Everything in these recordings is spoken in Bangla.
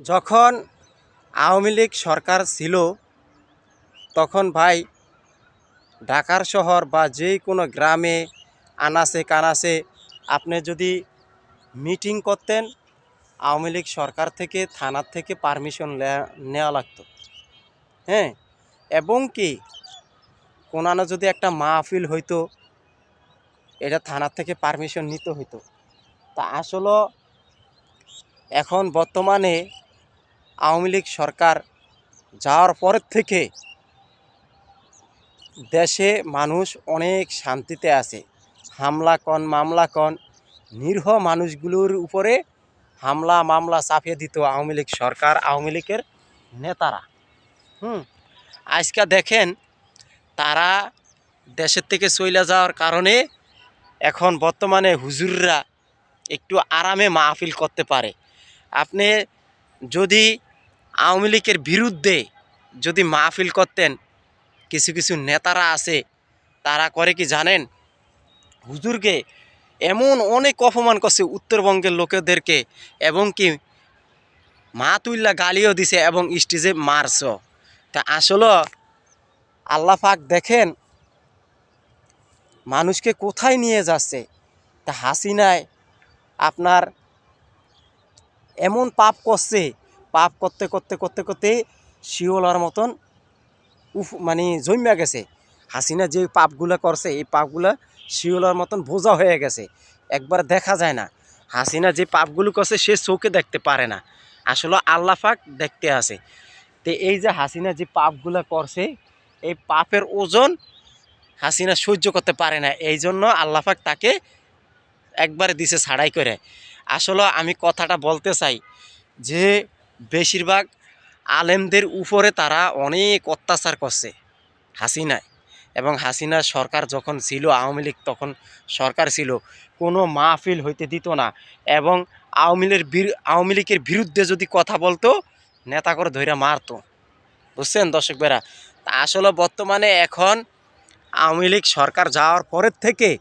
যখন আওয়ামী লীগ সরকার ছিল, তখন ভাই ঢাকার শহর বা যে কোনো গ্রামে আনাসে কানাসে আপনি যদি মিটিং করতেন, আওয়ামী লীগ সরকার থেকে, থানার থেকে পারমিশন নেওয়া লাগতো। হ্যাঁ এবং কি কোনানো যদি একটা মাহফিল হইতো, এটা থানার থেকে পারমিশন নিতে হইতো। তা আসলে এখন বর্তমানে আওয়ামী লীগ সরকার যাওয়ার পরের থেকে দেশে মানুষ অনেক শান্তিতে আছে। হামলা কন, মামলা কন, নিরীহ মানুষগুলোর উপরে হামলা, মামলা চাপিয়ে দিত আওয়ামী লীগ সরকার, আওয়ামী লীগের নেতারা। হুম, আজকে দেখেন তারা দেশের থেকে চলে যাওয়ার কারণে এখন বর্তমানে হুজুররা একটু আরামে মাহফিল করতে পারে। আপনি যদি আওয়ামী লীগের বিরুদ্ধে যদি মাহফিল করতেন, কিছু কিছু নেতারা আছে, তারা করে কি জানেন? হুজুরকে এমন অনেক অপমান করছে উত্তরবঙ্গের লোকেদেরকে এবং কি মা তুল্লা গালিও দিছে এবং স্টেজে মারছ। তা আসলে আল্লাহ পাক দেখেন, মানুষকে কোথায় নিয়ে যাচ্ছে? তা হাসিনায় আপনার এমন পাপ করছে পাপ করতে করতে করতে করতে শিওলার মতন উফ মানে জন্মা গেছে। হাসিনা যে পাপগুলো করছে, এই পাপগুলো শিওলার মতন বোঝা হয়ে গেছে। একবার দেখা যায় না। হাসিনা যে পাপগুলো করছে, সে চোখে দেখতে পারে না। আসলে আল্লাহ দেখতে আসে তো এই যে হাসিনা যে পাপগুলো করছে, এই পাপের ওজন হাসিনা সহ্য করতে পারে না। এই জন্য আল্লাহাক তাকে একবারে দিছে ছাড়াই করে। আসলে আমি কথাটা বলতে চাই যে বেশিরভাগ আলেমদের উপরে তারা অনেক অত্যাচার করছে হাসিনায়। এবং হাসিনার সরকার যখন ছিল, আওয়ামী লীগ তখন সরকার ছিল, কোনো মাহফিল হইতে দিত না। এবং আওয়ামী লীগের বিরু- আওয়ামী লীগের বিরুদ্ধে যদি কথা বলতো, নেতা করে ধৈরা মারতো। বুঝছেন দর্শক বেরা আসলে বর্তমানে এখন আওয়ামী লীগ সরকার যাওয়ার পরের থেকে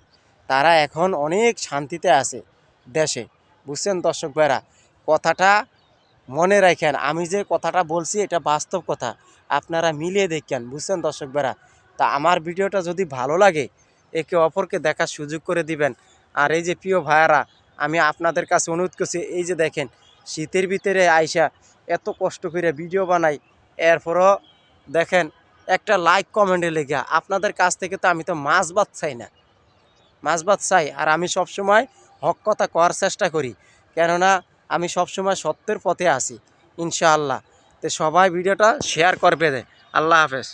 তারা এখন অনেক শান্তিতে আছে দেশে। বুঝছেন দর্শক ভাইরা? কথাটা মনে রাখেন, আমি যে কথাটা বলছি এটা বাস্তব কথা। আপনারা মিলিয়ে দেখেন, বুঝছেন দর্শক বেড়া তা আমার ভিডিওটা যদি ভালো লাগে, একে অপরকে দেখার সুযোগ করে দিবেন। আর এই যে প্রিয় ভাইয়ারা, আমি আপনাদের কাছে অনুরোধ করছি, এই যে দেখেন, শীতের ভিতরে আইসা এত কষ্ট করে ভিডিও বানাই, এরপরও দেখেন, একটা লাইক কমেন্টে লেগে, আপনাদের কাছ থেকে তো আমি তো মাছ ভাত চাই না। মাছ ভাত চাই, আর আমি সবসময় হক কথা করার চেষ্টা করি। কেননা আমি সবসময় সত্যের পথে আসি ইনশাআল্লাহ। তো সবাই ভিডিওটা শেয়ার করবে আল্লাহ হাফেজ।